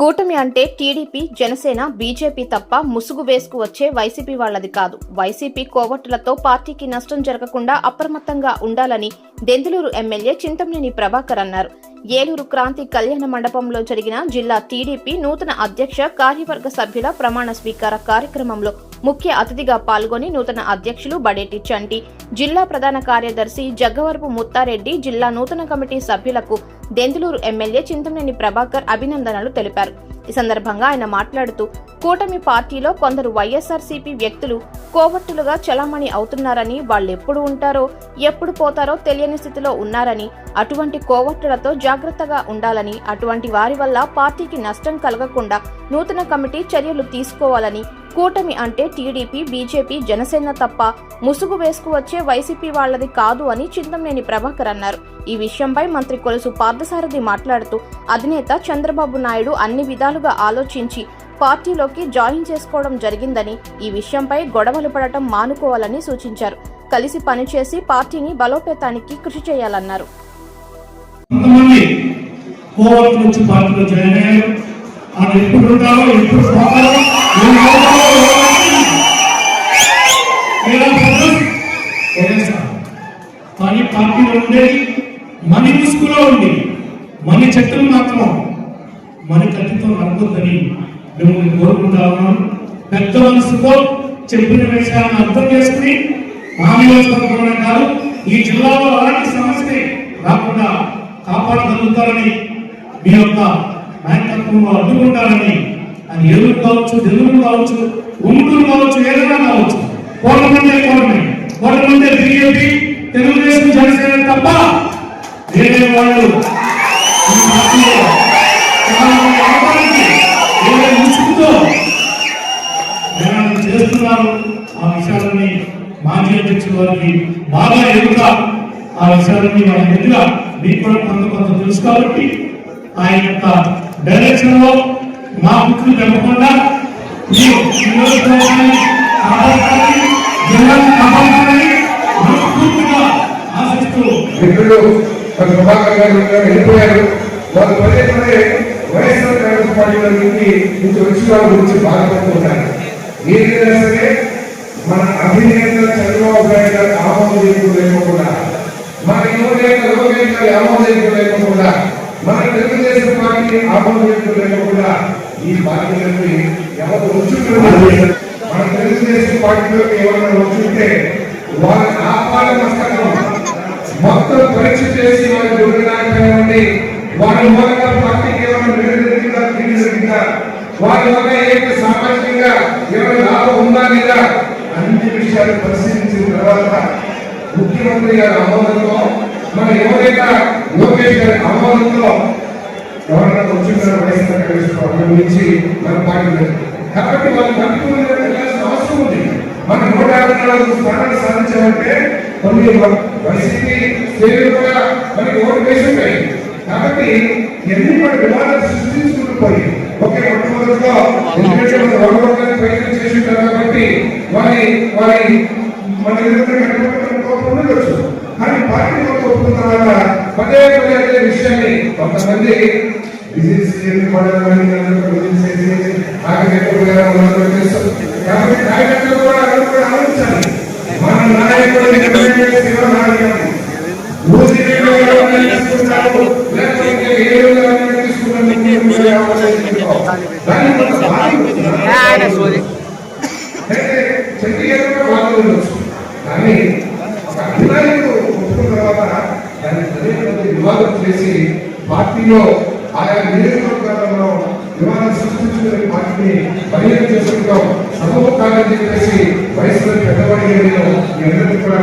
కూటమి అంటే TDP Janasena BJP తప్ప ముసుగు వేసుకు వచ్చే వైసీపీ వాళ్ళది కాదు. వైసీపీ కోవట్టులతో పార్టీకి నష్టం జరగకుండా అప్రమత్తంగా ఉండాలని దెందులూరు ఎమ్మెల్యే చింతమనేని ప్రభాకర్ అన్నారు. ఏలూరు క్రాంతి కళ్యాణ మండపంలో జరిగిన జిల్లా టీడీపీ నూతన అధ్యక్ష కార్యవర్గ సభ్యుల ప్రమాణ స్వీకార కార్యక్రమంలో ముఖ్య అతిథిగా పాల్గొని నూతన అధ్యక్షులు బడేటి చంటి జిల్లా ప్రధాన కార్యదర్శి జగ్గవరపు ముత్తారెడ్డి జిల్లా నూతన కమిటీ సభ్యులకు దెందులూరు ఎమ్మెల్యే చింతమనేని ప్రభాకర్ అభినందనలు తెలిపారు. ఈ సందర్భంగా ఆయన మాట్లాడుతూ కూటమి పార్టీలో కొందరు వైఎస్ఆర్సీపీ వ్యక్తులు కోవట్టులుగా చలామణి అవుతున్నారని వాళ్ళెప్పుడు ఉంటారో ఎప్పుడు పోతారో తెలియని స్థితిలో ఉన్నారని అటువంటి కోవట్టులతో జాగ్రత్తగా ఉండాలని అటువంటి వారి వల్ల పార్టీకి నష్టం కలగకుండా నూతన కమిటీ చర్యలు తీసుకోవాలని కూటమి అంటే టీడీపీ బీజేపీ జనసేన తప్ప ముసుగు వేసుకు వచ్చే వైసీపీ వాళ్ళది కాదు అని చింతమనేని ప్రభాకర్ అన్నారు. ఈ విషయంపై మంత్రి కొలుసు పార్థసారథి మాట్లాడుతూ అధినేత చంద్రబాబు నాయుడు అన్ని విధాలుగా ఆలోచించి పార్టీలోకి జాయిన్ చేసుకోవడం జరిగిందని ఈ విషయంపై గొడవలు పడటం మానుకోవాలని సూచించారు. కలిసి పనిచేసి పార్టీని బలోపేతానికి కృషి చేయాలన్నారు. కొంతమంది ఎప్పుడు ఉంటారో ఎప్పుడు పోతారో ఏం పోతారో కానీ పార్టీలో ఉండేది మనీ ముసుగులో ఉంది మనీ చెట్టులు మాత్రం మన కత్తితో నరకొద్దని మిమ్మల్ని కోరుకుంటా ఉన్నాను. పెద్ద మనసుతో చెప్పిన విషయాన్ని అర్థం చేసుకుని మా నియోజకవర్గంలోనే కాదు ఈ జిల్లాలో అలాంటి సమస్య రాకుండా కాపాడగలుగుతారని మీ యొక్క నాయకత్వంలో అడ్డుకుంటారని అది ఏలూరు కావచ్చు నెల్లూరు కావచ్చు గుంటూరు కావచ్చు ఏదైనా కావచ్చు. కోటమందే కోటమే కోటమందే బీజేపీ తెలుగుదేశం జనసేన తప్ప వేరే వాళ్ళు ఈ పార్టీలో చేస్తున్నారు. ఆ విషయాలని మాజీ అధ్యక్షుల వారికి బాగా ఎదుట ఆ విషయాలని వాళ్ళ దగ్గర మీకు కూడా కొంత కొంత తెలుసు కాబట్టి ఆయన యొక్క డైరెక్షన్లో మా బుక్కులు పెంపకుండా మిత్రులు ప్రభాకర్ గారు వెళ్ళిపోయారు. వారు పదే పదే వైఎస్ఆర్ కాంగ్రెస్ పార్టీ నుంచి నుంచి వచ్చిన వాళ్ళ గురించి బాధపడుతున్నారు. ఏదైనా సరే మన అధినేత చంద్రబాబు నాయుడు గారి ఆమోదం లేకుండా మన యువనేత లోకేష్ గారి ఆమోదం లేకుండా మన తెలుగుదేశం లేకుండా ఈ పార్టీలకి ఎవరు వచ్చుంటారు మన తెలుగుదేశం పార్టీలోకి ఎవరైనా వచ్చుంటే వారి ఆపాల మస్తకం మొత్తం పరీక్ష చేసి వారి వారి మూలంగా పార్టీకి ఏమైనా వారి వల్ల ఏంటి సామాజికంగా ఏమైనా లాభం ఉందా లేదా? అన్ని విషయాలు పరిశీలించిన తర్వాత ముఖ్యమంత్రి గారి ఆమోదంతో మన యువనేత లోకేష్ గారి ఆమోదంతో ఎవరైనా వచ్చింటారు వైఎస్ఆర్ కాంగ్రెస్ పార్టీ నుంచి మన పార్టీ కాబట్టి వాళ్ళు మంత్రులు వెళ్ళాల్సిన అవసరం ఉంది. మన నూట యాభై నాలుగు స్థానాలు సాధించాలంటే కొన్ని వైసీపీ శ్రేణులు కూడా మనకి ఓటు వేసి ఉంటాయి. కాబట్టి ఎన్ని మన వివాదాలు సృష్టించుకుంటూ పోయి ఒకే మొట్టమొదటిలో ఎందుకంటే మన వర్గాన్ని ప్రయత్నం చేసి ఉంటారు కాబట్టి వారి వారి మన ఎదురు కట్టుకోవడం ఉండొచ్చు. కానీ పార్టీ ఒప్పుకున్న తర్వాత పదే పదే అదే విషయాన్ని కొంతమంది బిజినెస్ కాబట్టి నాయకత్వం కూడా అందరూ కూడా ఆలోచించాలి. మన నాయకుడు రికమెండ్ చేసి పార్టీలో ఆయా నియోజకవర్గాలలో వివాదం సృష్టించుకునే పార్టీని బహిరంగ చేసుకుంటాం. సభకు కాదని చెప్పేసి వయసులో పెద్దవాడి నేను మీ అందరికీ కూడా